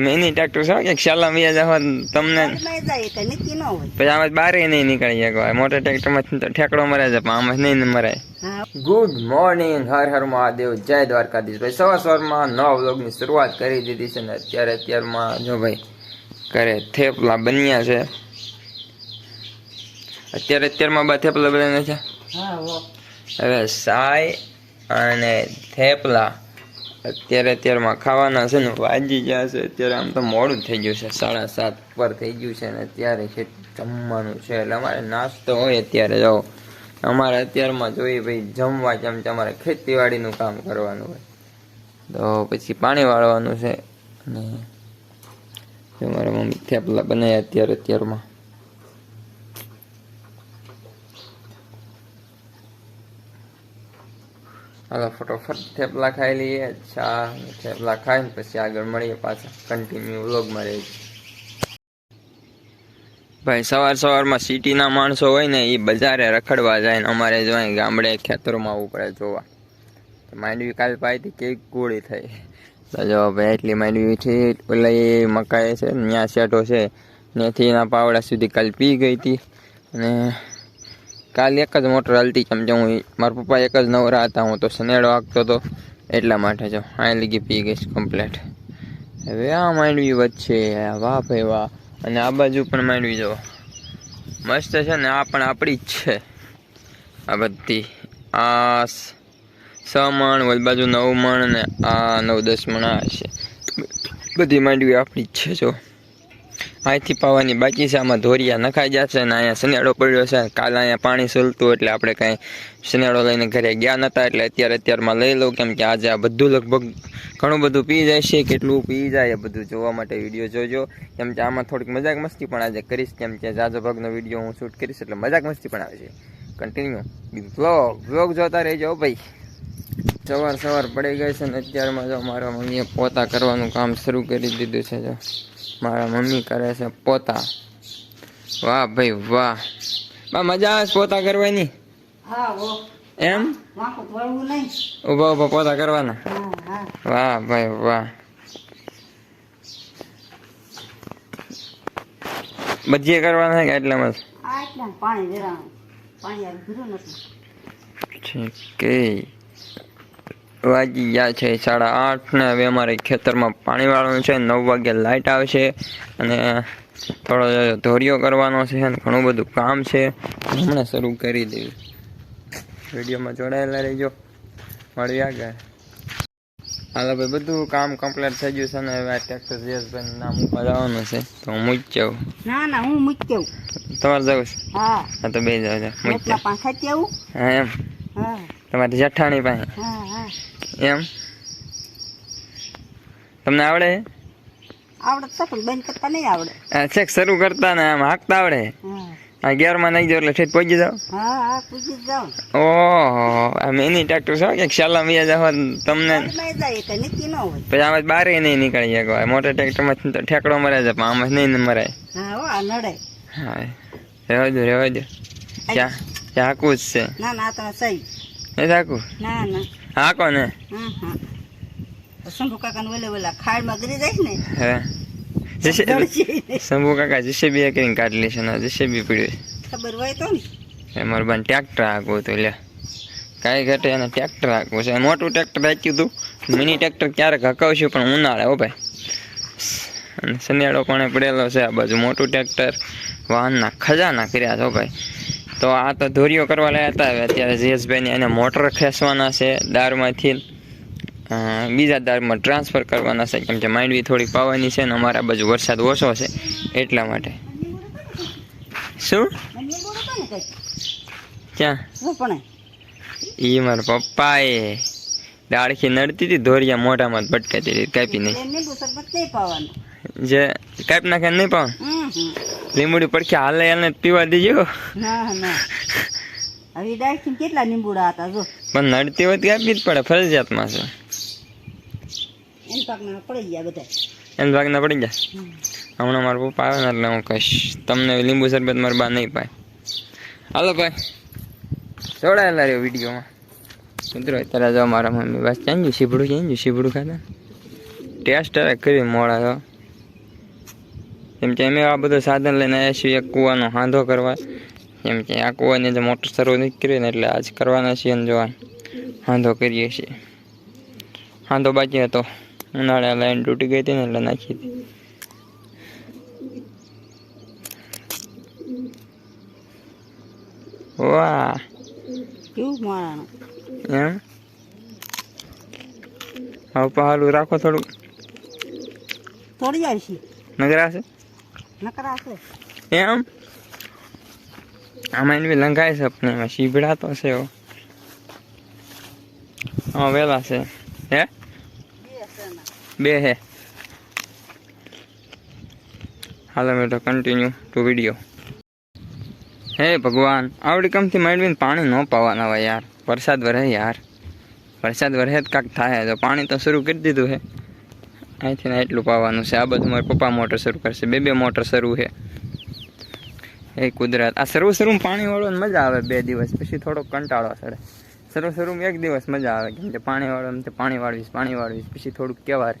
Mini tractor છે કે શાલા મીયા જાવ તમને પછી આમાં બારે નહીં નીકળી શકે મોટા ટ્રેક્ટરમાં તો ઠેકડો મરે છે પણ આમાં નહીં મરાય. Good morning Har Har Mahadev. જય દ્વારકાધીશ. ભાઈ સવાર સવારમાં નવા વ્લોગની શરૂઆત કરી દીધી છે ને અત્યારે અત્યારમાં જો ભાઈ ઘરે થેપલા બન્યા છે. અત્યારે અત્યારમાં બા થેપલા બન્યા છે? હવે સાય અને થેપલા. અત્યારે અત્યારમાં ખાવાના છે ને વાજી ગયા છે. અત્યારે આમ તો મોડું થઈ ગયું છે, સાડા સાત પર થઈ ગયું છે ને, અત્યારે છે જમવાનું છે. એટલે અમારે નાસ્તો હોય અત્યારે જાઓ અમારે અત્યારમાં જોઈએ ભાઈ, જમવા જેમ કે અમારે ખેતીવાડીનું કામ કરવાનું હોય. તો પછી પાણી વાળવાનું છે. અને મારા મમ્મી થેપલા બનાવ્યા અત્યારે અત્યારમાં. હાલો, ફટોફટ થેપલા ખાઈ લઈએ, ચા થેપલા ખાઈને પછી આગળ મળીએ પાછા. કન્ટિન્યુ વ્લોગમાં રહી ભાઈ, સવાર સવારમાં સિટીના માણસો હોય ને એ બજારે રખડવા જાય ને અમારે જો ગામડે ખેતરોમાં પડે જોવા. માંડવી કાલ પાઈથી કેવી ગોળી થઈ. જો ભાઈ, એટલી માંડવી છે ઓલા મકાઈ છે ત્યાં શેઠો છે ત્યાંથી એના પાવડા સુધી કાલ પી ગઈ હતી. અને કાલ એક જ મોટર હાલતી કેમ કે હું મારા પપ્પા એક જ નવરા હતા, હું તો સનેડો વાગતો હતો એટલા માટે જો આ લીગી પી ગઈ કમ્પ્લેટ હવે આ માંડવી વચ્ચે વાહ ભાઈ વાહ. અને આ બાજુ પણ માંડવી જો મસ્ત છે ને, આ પણ આપણી જ છે. આ બધી. આ સ- મણ વલ બાજુ નવ મણ ને આ નવ દસ મણ આ છે. બધી માંડવી આપણી જ છે, જો. અહીંથી પાવાની બાકી છે. આમાં ધોરિયા નખાઈ જશે ને અહીંયા સનેડો પડ્યો છે. કાલે અહીંયા પાણી સુલતું એટલે આપણે કાંઈ શનેડો લઈને ઘરે ગયા નતા. એટલે અત્યારે અત્યારમાં લઈ લઉં કેમ કે આજે આ બધું લગભગ ઘણું બધું પી જાય છે. કેટલું પી જાય બધું જોવા માટે વીડિયો જોજો. કેમ કે આમાં થોડીક મજાક મસ્તી પણ આજે કરીશ. કેમ કે જાજો ભાગનો વીડિયો હું શૂટ કરીશ એટલે મજાક મસ્તી પણ આવે છે. કન્ટિન્યુ વ્લોગ વ્લોગ જોતા રહેજો ભાઈ. સવાર સવાર પડી ગઈ છે ને અત્યારમાં જો મારા મમ્મીએ પોતા કરવાનું કામ શરૂ કરી દીધું છે જો. મારા મમ્મી કરે છે પોતા. વાહ ભાઈ વાહ. બા મજા આવે છે પોતા કરવાની? એમ? ઊભા ઊભા પોતા કરવાના? વાહ ભાઈ વાહ. બજીએ કરવાના કે એટલામાં જ? પાણી પાણી નથી. ઠીક વાગી ગયા છે સાડા આઠ ને હવે અમારે ખેતરમાં પાણી વાળવાનું છે. નવ વાગે લાઇટ આવશે અને થોડો ધોરિયો કરવાનો છે અને ઘણું બધું કામ છે. હમણાં શરૂ કરી દેવું વિડીયોમાં જોડાયેલા રહેજો. મળ્યા આગળ. હાલો ભાઈ બધું કામ કમ્પ્લીટ થઈ ગયું છે ને હવે આ ટ્રેક્ટર જયેશભાઈ નામ ઉપર જવાનું છે. તો હું મૂકી જાઉં. ના ના હું મૂકી જાઉં. તમારે જવું છે? હા. તો બે જાવ મૂકી કેવું હા એમ. તમારી જઠાણી પાસે? હા હા. એમ? તમને આવડે? આવડે તો પણ બંધ કરતા નહીં આવડે. આ છેક શરૂ કરતા ને આમ હાકતા આવડે? હા આ ગેરમાં નાખી દો એટલે ઠેઠ પહોંચી જાવ હા હા પૂછી જ જાઉં. ઓહો આ મિની ટ્રેક્ટર છે કે શાલા મીયા જાવ તમને. પછી આમાં બારે નહીં નીકળી શકે મોટા ટ્રેક્ટરમાં તો ઠેકડો મરે છે પણ આમાં નહીં મરાય. હા હો આ નડે. હા રહેવા દો રહેવા દો. જ છે. ના ના સહી. ના હાકો ને. હા કોને? શંભુ કાકા ઓલે ઓલા ખાડમાં ગરી જાય ને હે. જશે શંભુ કાકા જીસીબી કરીને કાઢી લેશે ને જીસીબી પડ્યું ખબર હોય તો ને. મારું બાન ટ્રેક્ટર હાંકવું હતું લે કાંઈ ઘટે એને ટ્રેક્ટર હાંકવું છે. મોટું ટ્રેક્ટર હાંક્યું હતું મિની ટ્રેક્ટર ક્યારેક હકાવશું પણ ઉનાળે હો ભાઈ. અને સનિયાળો પણ પડેલો છે આ બાજુ. મોટું ટ્રેક્ટર વાહનના ખજાના કર્યા છે ભાઈ. તો આ તો ધોરીઓ કરવા લાયા હતા અત્યારે જયેશભાઈને એને મોટર ખેંચવાના છે દારમાંથી. બીજા દારમાં ટ્રાન્સફર કરવાના છે, કેમ કે માંડવી થોડીક પાવાની છે ને અમારા બાજુ વરસાદ ઓછો છે એટલા માટે. શું? ક્યાં? એ મારા પપ્પાએ દાળખી નડતી હતી, ધોરિયા મોઢામાં ભટકાતી હતી કાપી નહીં. જે કાપ નાખે નહીં પણ. લીંબુડી પડખે હાલે હાલે પીવા દેજો ના ના. હવે ડાયરેક્ટ કેટલા લીંબુડા હતા જો. પણ નડતી હોય કાપી જ પડે ફરજિયાતમાં છે. એમ પાકના પડી ગયા બધા. એમ ભાગના પડી જાય હમણાં મારા પપ્પા આવે ને એટલે હું કહીશ તમને લીંબુ શરબત મારા બા નહીં પાય. હાલો ભાઈ. જોડાયેલા રહ્યો વિડીયોમાં. મિત્રો અત્યારે જો મારા મમ્મી બસ ક્યાં ગયું? શીભડું ક્યાં ખાતા ટેસ્ટ કરી મોડા કેમ કે અમે આ બધું સાધન લઈને આવ્યા છીએ એક કૂવાનો હાંધો કરવા. કેમ કે આ કૂવાની જે મોટર શરૂ નથી ને એટલે આજ કરવાના છીએ અને જોવા હાંધો કરીએ છીએ. હાંધો બાકી હતો. ઉનાળે લાઈન તૂટી ગઈ હતી ને એટલે નાખી હતી. વાહ. કેવું મારાનું એમ? હવે પહાલું રાખો થોડું થોડી નગરા છે નકરા એમ? આમાં એની લંઘાય છે આપણે એમાં શીભડા તો છે હા. વેલા છે. હે? બે હે હાલો મેં કન્ટિન્યુ ટુ વીડિયો હે ભગવાન, આવડી કમથી માંડવીને પાણી ન પાવાના હોય યાર. વરસાદ વરે યાર. વરસાદ વરે જ કાંક થાય, તો પાણી તો શરૂ કરી દીધું છે. અહીંથી એટલું પાવાનું છે. આ બધું મારા પપ્પા મોટર શરૂ કરશે. બે બે મોટર શરૂ છે. એ કુદરત. આ સર્વ શરૂ પાણી વાળો મજા આવે બે દિવસ. પછી થોડોક કંટાળો ચડે સર્વ શરૂ એક દિવસ મજા આવે. કેમ કે પાણી વાળો એમ પાણી વાળવીશ પાણી વાળવીશ. પછી થોડુંક કહેવાય.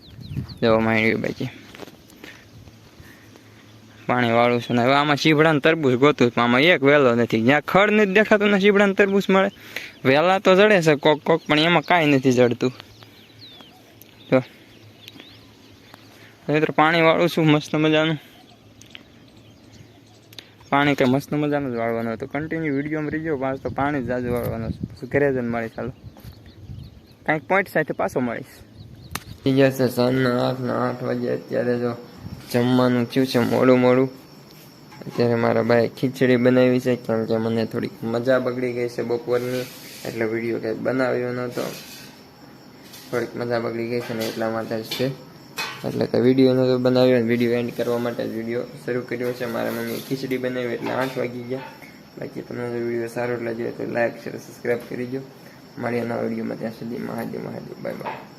જવા માંડ્યું બાકી. પાણી વાળું છે ને. હવે આમાં શીભડાને તરબૂચ ગોતું પણ આમાં એક વેલો નથી. જ્યાં ખડ નથી દેખાતું ને શીભડાને તરબૂચ મળે. વેલા તો જડે છે કોક કોક, પણ એમાં કાંઈ નથી જડતું. તો તો પાણી વાળું છું, મસ્ત મજાનું. પાણી કંઈ મસ્ત મજાનું જ વાળવાનું હતું. કન્ટિન્યુ વિડીયોમાં રહીજો પાછું તો પાણી જ જાજુ વાળવાનું છે. પછી ઘરે જઈને મળી ચાલો કાંઈક પોઈન્ટ સાથે પાછો મળીશ. થઈ ગયા છે, સાંજના આઠના આઠ વાગે અત્યારે જો જમવાનું થયું છે, મોડું મોડું. અત્યારે મારા ભાઈ ખીચડી બનાવી છે, કારણ કે મને થોડીક મજા બગડી ગઈ છે બપોરની. એટલે વીડિયો કંઈ બનાવ્યો નહોતો. થોડીક મજા બગડી ગઈ છે ને એટલા માટે જ છે. એટલે કે વીડિયો તો બનાવ્યો વીડિયો એન્ડ કરવા માટે વીડિયો શરૂ કર્યો છે. મારા મમ્મીએ ખીચડી બનાવી એટલે આઠ વાગી ગયા. બાકી તમને વીડિયો સારો લાગ્યો તો લાઈક શેર સબસ્ક્રાઈબ કરી દો મળીએ નવા વિડીયોમાં ત્યાં સુધી મહાદેવ મહાદેવ. Bye bye